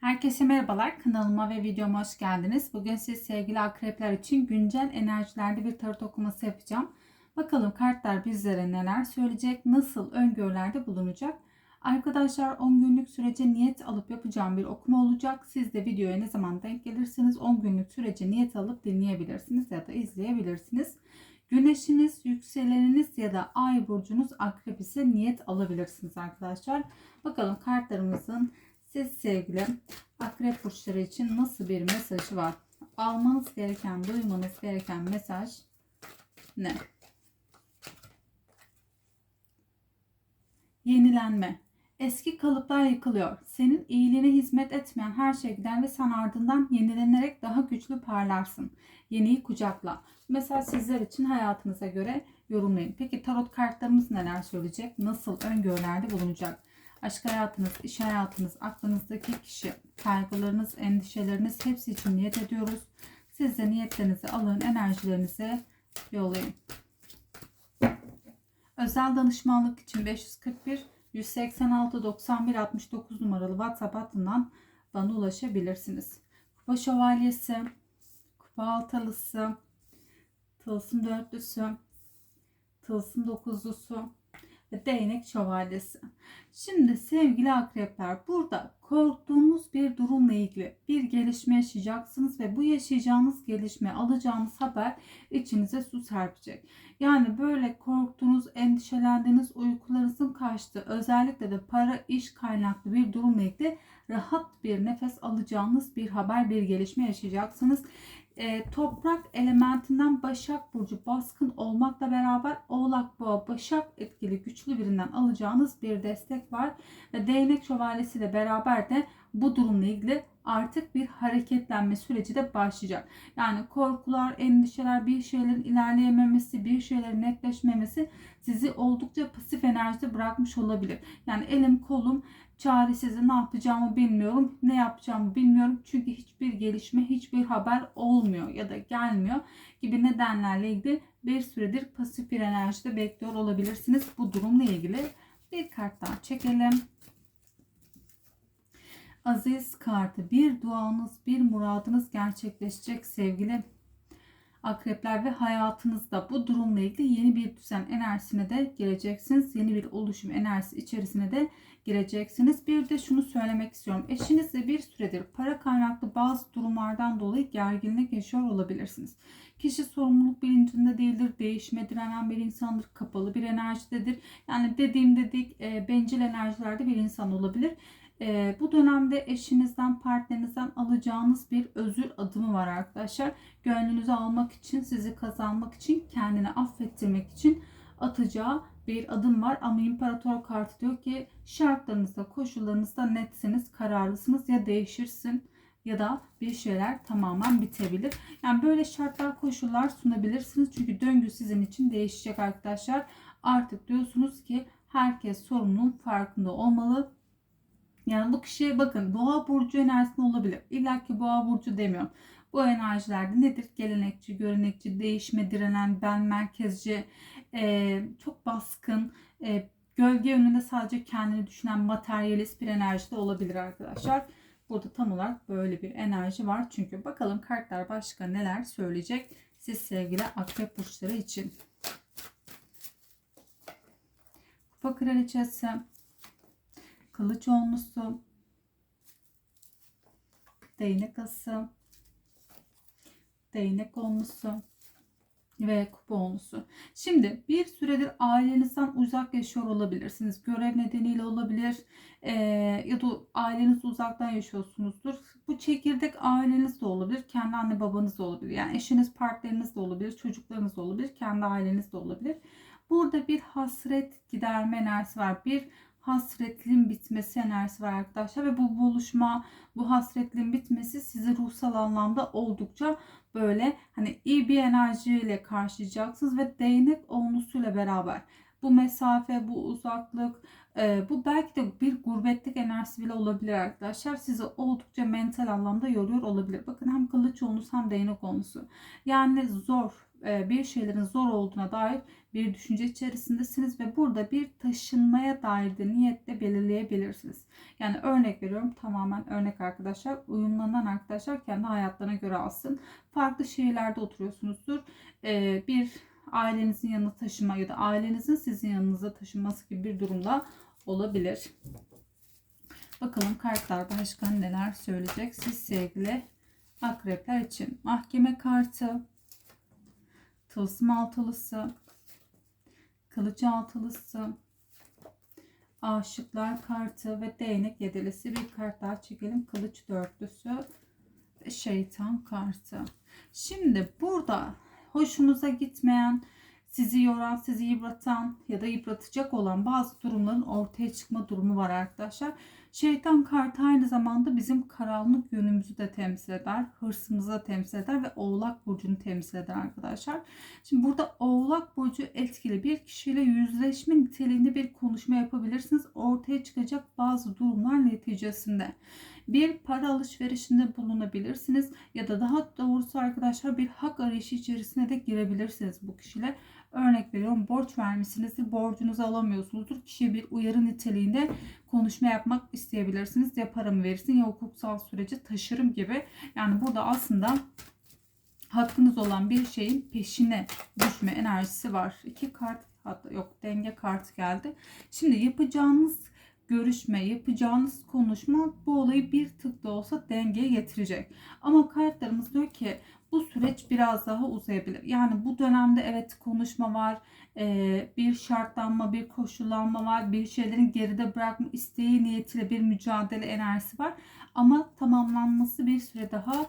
Herkese merhabalar. Kanalıma ve videoma hoş geldiniz. Bugün siz sevgili akrepler için güncel enerjilerde bir tarot okuması yapacağım. Bakalım kartlar bizlere neler söyleyecek, nasıl öngörülerde bulunacak. Arkadaşlar 10 günlük sürece niyet alıp yapacağım bir okuma olacak. Siz de videoya ne zaman denk gelirseniz 10 günlük sürece niyet alıp dinleyebilirsiniz ya da izleyebilirsiniz. Güneşiniz, yükseleniniz ya da ay burcunuz akrep ise niyet alabilirsiniz arkadaşlar. Bakalım kartlarımızın siz sevgili akrep burçları için nasıl bir mesajı var? Almanız gereken, duymanız gereken mesaj ne? Yenilenme. Eski kalıplar yıkılıyor. Senin iyiliğine hizmet etmeyen her şeyden ve sen ardından yenilenerek daha güçlü parlarsın. Yeniyi kucakla. Mesela sizler için hayatınıza göre yorumlayın. Peki tarot kartlarımız neler söyleyecek? Nasıl öngörülerde bulunacak? Aşk hayatınız, iş hayatınız, aklınızdaki kişi, kaygılarınız, endişeleriniz hepsi için niyet ediyoruz. Siz de niyetlerinizi alın, enerjilerinizi yollayın. Özel danışmanlık için 541 186 91 69 numaralı WhatsApp hattından bana ulaşabilirsiniz. Kupa şövalyesi, kupa altalısı, tılsım dörtlüsü, tılsım dokuzlusu, değnek şövalyesi. Şimdi sevgili akrepler burada korktuğunuz bir durumla ilgili bir gelişme yaşayacaksınız ve bu yaşayacağınız gelişme alacağınız haber içinize su serpecek. Yani böyle korktuğunuz, endişelendiğiniz uykularınızın kaçtığı özellikle de para iş kaynaklı bir durumla ilgili rahat bir nefes alacağınız bir haber, bir gelişme yaşayacaksınız e, toprak elementinden Başak Burcu baskın olmakla beraber Oğlak Boğa Başak etkili güçlü birinden alacağınız bir destek var. Ve Değnek Şövalyesi ile beraber de bu durumla ilgili artık bir hareketlenme süreci de başlayacak. Yani korkular, endişeler, bir şeylerin ilerleyememesi, bir şeylerin netleşmemesi sizi oldukça pasif enerjide bırakmış olabilir. Yani elim kolum çaresizim ne yapacağımı bilmiyorum, ne yapacağımı bilmiyorum. Çünkü hiçbir gelişme, hiçbir haber olmuyor ya da gelmiyor gibi nedenlerle ilgili bir süredir pasif bir enerjide bekliyor olabilirsiniz. Bu durumla ilgili bir kart daha çekelim. Aziz kartı bir duanız, bir muradınız gerçekleşecek sevgili akrepler ve hayatınızda bu durumla ilgili yeni bir düzen enerjisine de gireceksiniz. Yeni bir oluşum enerjisi içerisine de gireceksiniz. Bir de şunu söylemek istiyorum. Eşinizle bir süredir para kaynaklı bazı durumlardan dolayı gerginlik yaşıyor olabilirsiniz. Kişi sorumluluk bilincinde değildir, değişime direnen bir insandır, kapalı bir enerjidedir. Yani dediğim dedik e, bencil enerjilerde bir insan olabilir. E, bu dönemde eşinizden, partnerinizden alacağınız bir özür adımı var arkadaşlar. Gönlünüzü almak için, sizi kazanmak için, kendini affettirmek için atacağı bir adım var. Ama imparator kartı diyor ki şartlarınızda, koşullarınızda netsiniz, kararlısınız ya değişirsin ya da bir şeyler tamamen bitebilir. Yani böyle şartlar, koşullar sunabilirsiniz. Çünkü döngü sizin için değişecek arkadaşlar. Artık diyorsunuz ki herkes sorunun farkında olmalı yani bu kişiye bakın boğa burcu enerjisinde olabilir. İlla ki boğa burcu demiyorum. Bu enerjilerde nedir? Gelenekçi, görenekçi, değişme direnen, ben merkezci, e, çok baskın, e, gölge önünde sadece kendini düşünen materyalist bir enerji de olabilir arkadaşlar. Burada tam olarak böyle bir enerji var. Çünkü bakalım kartlar başka neler söyleyecek siz sevgili akrep burçları için. Kupa kraliçesi, kılıç onlusu, değnek ası, değnek onlusu ve kupa onlusu. Şimdi bir süredir ailenizden uzak yaşıyor olabilirsiniz. Görev nedeniyle olabilir ee, ya da aileniz uzaktan yaşıyorsunuzdur. Bu çekirdek aileniz de olabilir. Kendi anne babanız da olabilir. Yani eşiniz, partneriniz de olabilir. Çocuklarınız da olabilir. Kendi aileniz de olabilir. Burada bir hasret giderme enerjisi var. Bir hasretliğin bitmesi enerjisi var arkadaşlar ve bu buluşma, bu hasretliğin bitmesi sizi ruhsal anlamda oldukça böyle hani iyi bir enerjiyle karşılayacaksınız ve değnek olmasıyla beraber bu mesafe, bu uzaklık, e, bu belki de bir gurbetlik enerjisi bile olabilir arkadaşlar. Sizi oldukça mental anlamda yoruyor olabilir. Bakın hem kılıç olmusu hem değnek olmusu. Yani zor, bir şeylerin zor olduğuna dair bir düşünce içerisindesiniz ve burada bir taşınmaya dair de niyetle belirleyebilirsiniz. Yani örnek veriyorum tamamen örnek arkadaşlar. Uyumlanan arkadaşlar kendi hayatlarına göre alsın. Farklı şehirlerde oturuyorsunuzdur. E, bir ailenizin yanına taşıma ya da ailenizin sizin yanınıza taşınması gibi bir durumda olabilir. Bakalım kartlar başka neler söyleyecek siz sevgili akrepler için. Mahkeme kartı, tılsım altılısı, kılıç altılısı, aşıklar kartı ve değnek yedilisi bir kart daha çekelim. Kılıç dörtlüsü ve şeytan kartı. Şimdi burada hoşunuza gitmeyen, sizi yoran, sizi yıpratan ya da yıpratacak olan bazı durumların ortaya çıkma durumu var arkadaşlar. Şeytan kartı aynı zamanda bizim karanlık yönümüzü de temsil eder. Hırsımızı da temsil eder ve oğlak burcunu temsil eder arkadaşlar. Şimdi burada oğlak burcu etkili bir kişiyle yüzleşme niteliğinde bir konuşma yapabilirsiniz. Ortaya çıkacak bazı durumlar neticesinde bir para alışverişinde bulunabilirsiniz ya da daha doğrusu arkadaşlar bir hak arayışı içerisine de girebilirsiniz bu kişiyle. Örnek veriyorum borç vermişsinizdir borcunuzu alamıyorsunuzdur. Kişiye bir uyarı niteliğinde konuşma yapmak isteyebilirsiniz. Ya paramı verirsin ya hukuksal süreci taşırım gibi. Yani burada aslında hakkınız olan bir şeyin peşine düşme enerjisi var. İki kart hatta yok denge kartı geldi. Şimdi yapacağınız görüşme, yapacağınız konuşma bu olayı bir tık da olsa dengeye getirecek. Ama kartlarımız diyor ki bu süreç biraz daha uzayabilir. Yani bu dönemde evet konuşma var, bir şartlanma, bir koşullanma var, bir şeylerin geride bırakma isteği niyetiyle bir mücadele enerjisi var. Ama tamamlanması bir süre daha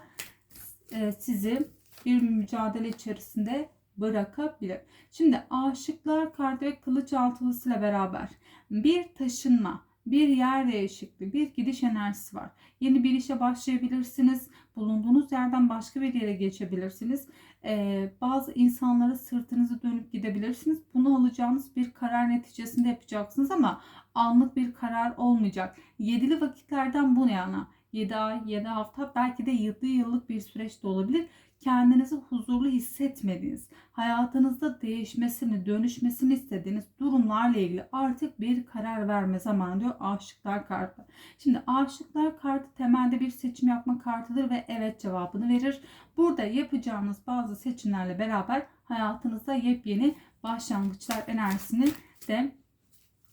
sizi bir mücadele içerisinde bırakabilir. Şimdi aşıklar kartı ve kılıç altılısıyla beraber bir taşınma, bir yer değişikliği, bir gidiş enerjisi var. Yeni bir işe başlayabilirsiniz. Bulunduğunuz yerden başka bir yere geçebilirsiniz. Ee, bazı insanlara sırtınızı dönüp gidebilirsiniz. Bunu alacağınız bir karar neticesinde yapacaksınız ama anlık bir karar olmayacak. Yedili vakitlerden bu yana 7 ay, 7 hafta belki de 7 yıllık bir süreç de olabilir kendinizi huzurlu hissetmediğiniz, hayatınızda değişmesini, dönüşmesini istediğiniz durumlarla ilgili artık bir karar verme zamanı diyor aşıklar kartı. Şimdi aşıklar kartı temelde bir seçim yapma kartıdır ve evet cevabını verir. Burada yapacağınız bazı seçimlerle beraber hayatınızda yepyeni başlangıçlar enerjisini de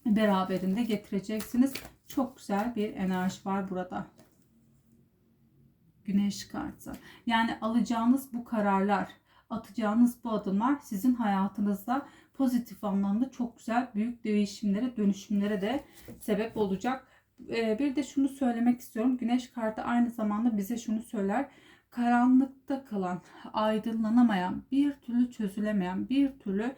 beraberinde getireceksiniz. Çok güzel bir enerji var burada. Güneş kartı. Yani alacağınız bu kararlar, atacağınız bu adımlar sizin hayatınızda pozitif anlamda çok güzel büyük değişimlere, dönüşümlere de sebep olacak. Ee, bir de şunu söylemek istiyorum. Güneş kartı aynı zamanda bize şunu söyler. Karanlıkta kalan, aydınlanamayan, bir türlü çözülemeyen, bir türlü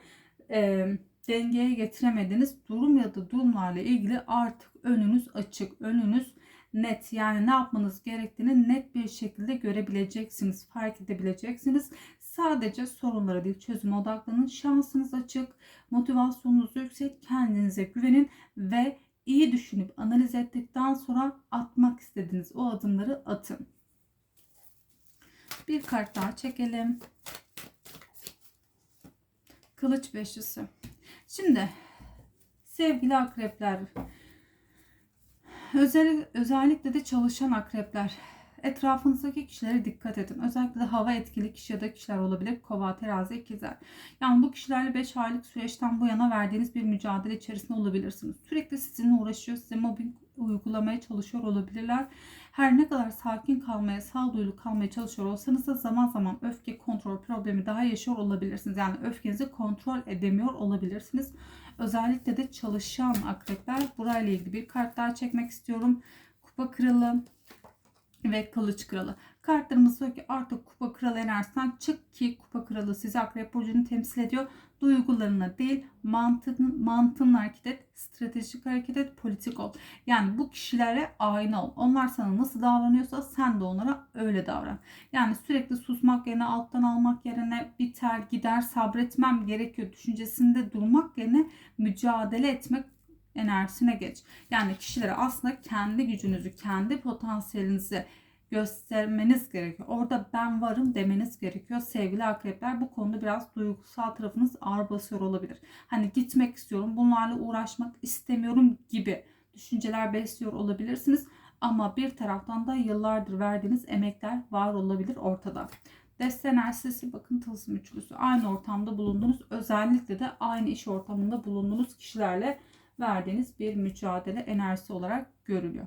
e, dengeye getiremediğiniz durum ya da durumlarla ilgili artık önünüz açık, önünüz net yani ne yapmanız gerektiğini net bir şekilde görebileceksiniz, fark edebileceksiniz. Sadece sorunlara değil çözüme odaklanın. Şansınız açık, motivasyonunuz yüksek, kendinize güvenin ve iyi düşünüp analiz ettikten sonra atmak istediğiniz o adımları atın. Bir kart daha çekelim. Kılıç beşlisi. Şimdi sevgili akrepler Özel, özellikle de çalışan akrepler. Etrafınızdaki kişilere dikkat edin. Özellikle de hava etkili kişi ya da kişiler olabilir. Kova, terazi, ikizler. Yani bu kişilerle 5 aylık süreçten bu yana verdiğiniz bir mücadele içerisinde olabilirsiniz. Sürekli sizinle uğraşıyor, size mobbing uygulamaya çalışıyor olabilirler. Her ne kadar sakin kalmaya, sağduyulu kalmaya çalışıyor olsanız da zaman zaman öfke kontrol problemi daha yaşıyor olabilirsiniz. Yani öfkenizi kontrol edemiyor olabilirsiniz. Özellikle de çalışan akrepler burayla ilgili bir kart daha çekmek istiyorum. Kupa kralı ve kılıç kralı. Kartlarımız diyor ki artık kupa kralı enerjisinden çık ki kupa kralı sizi akrep burcunu temsil ediyor. Duygularına değil mantığın, mantığınla hareket et, stratejik hareket et, politik ol. Yani bu kişilere ayna ol. Onlar sana nasıl davranıyorsa sen de onlara öyle davran. Yani sürekli susmak yerine alttan almak yerine biter gider sabretmem gerekiyor düşüncesinde durmak yerine mücadele etmek enerjisine geç. Yani kişilere aslında kendi gücünüzü, kendi potansiyelinizi göstermeniz gerekiyor. Orada ben varım demeniz gerekiyor. Sevgili akrepler bu konuda biraz duygusal tarafınız ağır basıyor olabilir. Hani gitmek istiyorum, bunlarla uğraşmak istemiyorum gibi düşünceler besliyor olabilirsiniz. Ama bir taraftan da yıllardır verdiğiniz emekler var olabilir ortada. Deste enerjisi bakın tılsım üçlüsü. Aynı ortamda bulundunuz. Özellikle de aynı iş ortamında bulunduğunuz kişilerle verdiğiniz bir mücadele enerjisi olarak görülüyor.